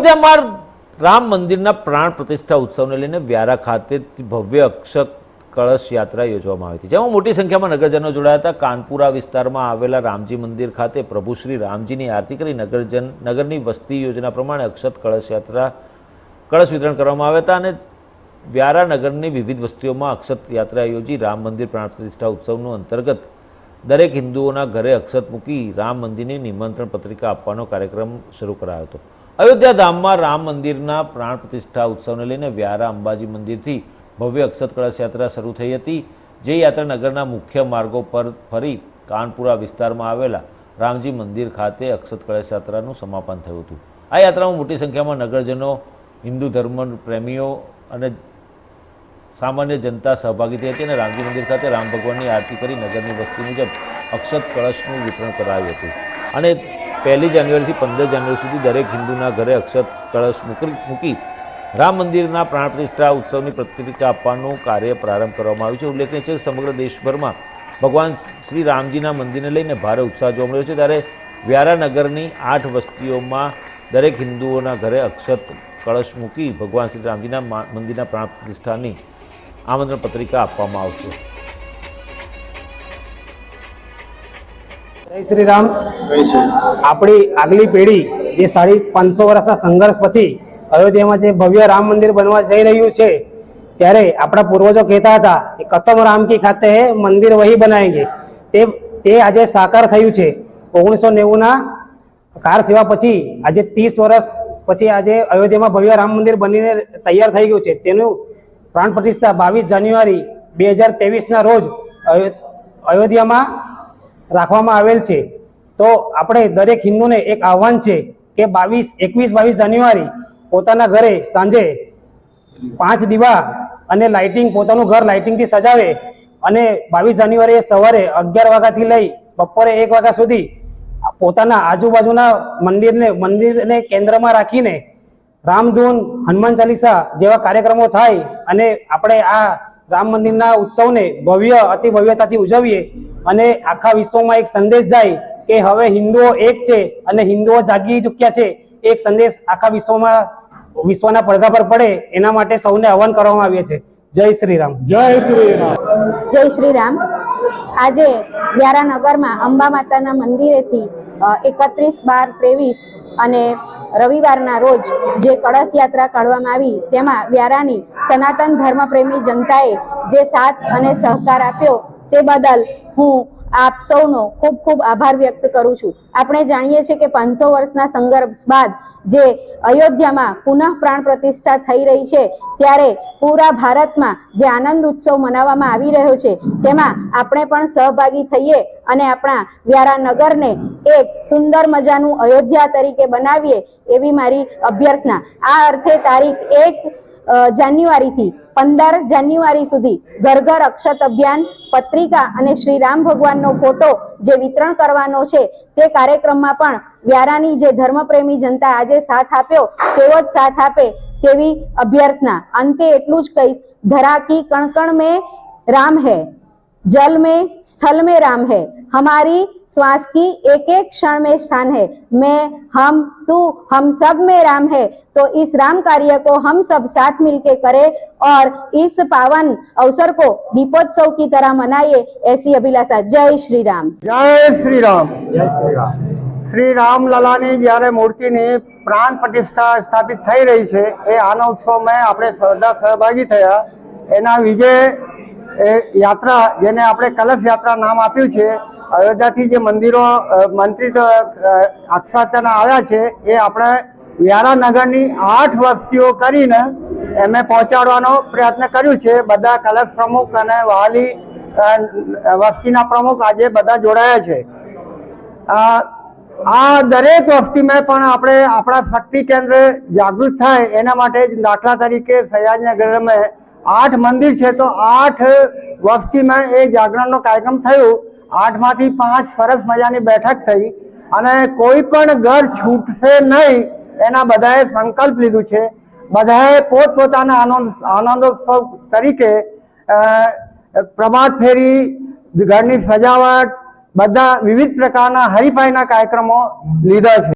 અયોધ્યામાં રામ મંદિરના પ્રાણ પ્રતિષ્ઠા ઉત્સવને લઈને વ્યારા ખાતે ભવ્ય અક્ષત કળશ યાત્રા યોજવામાં આવી હતી. જેમાં મોટી સંખ્યામાં નગરજનો જોડાયા હતા. કાનપુરા વિસ્તારમાં આવેલા રામજી મંદિર ખાતે પ્રભુ શ્રી રામજીની આરતી કરી નગરજન, નગરની વસ્તી યોજના પ્રમાણે અક્ષત કળશ યાત્રા, કળશ વિતરણ કરવામાં આવ્યા હતા અને વ્યારા નગરની વિવિધ વસ્તીઓમાં અક્ષત યાત્રા યોજી રામ મંદિર પ્રાણ પ્રતિષ્ઠા ઉત્સવનું અંતર્ગત દરેક હિન્દુઓના ઘરે અક્ષત મૂકી રામ મંદિરની નિમંત્રણ પત્રિકા આપવાનો કાર્યક્રમ શરૂ કરાયો હતો. અયોધ્યા ધામમાં રામ મંદિરના પ્રાણ પ્રતિષ્ઠા ઉત્સવને લઈને વ્યારા અંબાજી મંદિરથી ભવ્ય અક્ષત કળશ યાત્રા શરૂ થઈ હતી, જે યાત્રા નગરના મુખ્ય માર્ગો પર ફરી કાનપુરા વિસ્તારમાં આવેલા રામજી મંદિર ખાતે અક્ષત કળશ યાત્રાનું સમાપન થયું હતું. આ યાત્રામાં મોટી સંખ્યામાં નગરજનો, હિન્દુ ધર્મ પ્રેમીઓ અને સામાન્ય જનતા સહભાગી થઈ હતી અને રામજી મંદિર ખાતે રામ ભગવાનની આરતી કરી નગરની વસ્તી મુજબ અક્ષત કળશનું વિતરણ કરાયું હતું. અને પહેલી જાન્યુઆરીથી પંદર જાન્યુઆરી સુધી દરેક હિન્દુના ઘરે અક્ષત કળશ મૂકી મૂકી રામ મંદિરના પ્રાણ પ્રતિષ્ઠા ઉત્સવની પ્રતિક્રિયા આપવાનું કાર્ય પ્રારંભ કરવામાં આવ્યું છે. ઉલ્લેખનીય છે સમગ્ર દેશભરમાં ભગવાન શ્રી રામજીના મંદિરને લઈને ભારે ઉત્સાહ જોવા મળ્યો છે. ત્યારે વ્યારા નગરની આઠ વસ્તીઓમાં દરેક હિન્દુઓના ઘરે અક્ષત કળશ મૂકી ભગવાન શ્રી રામજીના મંદિરના પ્રાણ પ્રતિષ્ઠાની આમંત્રણ પત્રિકા આપવામાં આવશે. જય શ્રી રામ. આપણી આગલી પેઢી જે સાડી પાંચસો વર્ષના સંઘર્ષ પછી અયોધ્યામાં જે ભવ્ય રામ મંદિર બનવા જઈ રહ્યું છે ત્યારે આપણા પૂર્વજો કહેતા હતા કે કસમ રામ કી ખાતે હે મંદિર વહી બનાવેંગે તે તે આજે સાકાર થયું છે. ઓગણીસો નેવુંના કાર સેવા પછી આજે ત્રીસ વર્ષ પછી આજે અયોધ્યામાં ભવ્ય રામ મંદિર બનીને તૈયાર થઈ ગયું છે. તેનું પ્રાણ પ્રતિષ્ઠા બાવીસ જાન્યુઆરી બે હજાર ના રોજ અયોધ્યામાં રાખવામાં આવેલ છે. તો આપણે દરેક હિન્દુને એક આહવાન છે કે બાવીસ, એકવીસ, બાવીસ જાન્યુઆરી પોતાના ઘરે સાંજે પાંચ દીવા અને લાઇટિંગ પોતાનું ઘર લાઇટિંગથી સજાવે અને બાવીસ જાન્યુઆરીએ સવારે અગિયાર વાગ્યાથી લઈ બપોરે એક વાગ્યા સુધી પોતાના આજુબાજુના મંદિરને મંદિરને કેન્દ્રમાં રાખીને રામધૂન હનુમાન ચાલીસા જેવા કાર્યક્રમો થાય અને આપણે આ રામ મંદિરના ઉત્સવને ભવ્ય અતિ ભવ્યતાથી ઉજવીએ અને આખા વિશ્વમાં એક સંદેશ જાય કે હવે હિન્દુઓ એક છે અને હિન્દુઓ જાગી ચૂક્યા છે એક સંદેશ આખા વિશ્વમાં વિશ્વના પડઘા પર પડે એના માટે સૌને આહવાન કરવામાં આવ્યું છે. જય શ્રી રામ જય શ્રી રામ જય શ્રી રામ આજે વ્યારાનગરમાં અંબા માતાના મંદિરેથી એકત્રીસ બાર ત્રેવીસ અને રવિવારના રોજ જે કળશ યાત્રા કાઢવામાં આવી તેમાં વ્યારાની સનાતન ધર્મપ્રેમી જનતાએ જે સાથ અને સહકાર આપ્યો તે બદલ હું આપ સૌનો ખૂબ ખૂબ આભાર વ્યક્ત કરું છું. આપણે જાણીએ છીએ કે પાંચસો વર્ષના સંઘર્ષ બાદ જે અયોધ્યામાં પુનઃ પ્રાણ પ્રતિષ્ઠા થઈ રહી છે, ત્યારે પૂરા ભારતમાં જે આનંદ ઉત્સવ મનાવવામાં આવી રહ્યો છે, તેમાં આપણે પણ સહભાગી થઈએ અને આપણા વ્યારા નગરને એક સુંદર મજાનું અયોધ્યા તરીકે બનાવીએ એવી મારી અભ્યર્થના. આ અર્થે તારીખ એક જાન્યુઆરીથી, પંદર જાન્યુઆરી સુધી ઘર ઘર અક્ષત અભિયાન, પત્રિકા અને શ્રી રામ ભગવાનનો ફોટો જે વિતરણ કરવાનો છે, તે કાર્યક્રમમાં પણ વ્યારાની જે ધર્મપ્રેમી જનતા આજે સાથ આપ્યો તેવો જ સાથ આપે તેવી અભ્યર્થના. અંતે એટલું જ કહીશ, ધરાકી કણકણ મેં રામ હે. जल में स्थल में राम है हमारी श्वास की एक एक क्षण में स्थान है मैं हम तू हम सब में राम है तो इस राम कार्य को हम सब साथ मिलके करें और इस पावन अवसर को दीपोत्सव की तरह मनाइए ऐसी अभिलाषा जय श्री राम જય શ્રી રામ જય શ્રી રામ શ્રી રામલલાની જ્યારે મૂર્તિની પ્રાણ પ્રતિષ્ઠા સ્થાપિત થઈ રહી છે એ આના ઉત્સવમાં આપણે બધા સહભાગી થયા એના વિજય એ યાત્રા, જેને આપણે કલશ યાત્રા નામ આપ્યું છે, અયોધ્યાથી જે મંદિરો મંત્રી અક્ષાતના આવ્યા છે, એ આપણે વ્યારાનગરની આઠ વસ્તીઓ કરીને એમને પહોંચાડવાનો પ્રયત્ન કર્યું છે. બધા કલશ પ્રમુખ અને વહાલી વસ્તીના પ્રમુખ આજે બધા જોડાયા છે. આ દરેક વસ્તીમાં પણ આપણે આપણા શક્તિ કેન્દ્ર જાગૃત થાય, એના માટે દાખલા તરીકે સયાજનગરમાં આઠ મંદિર છે તો આઠ વસ્તીમાં એ જાગરણનો કાર્યક્રમ થયો. આઠમાંથી પાંચ સરસ મજાની બેઠક થઈ અને કોઈ પણ ઘર છૂટશે નહીં એના બધાએ સંકલ્પ લીધું છે. બધાએ પોતપોતાના આનંદ, આનંદોત્સવ તરીકે પ્રભાત ફેરી, ઘરની સજાવટ, બધા વિવિધ પ્રકારના હરીફાઈના કાર્યક્રમો લીધા છે.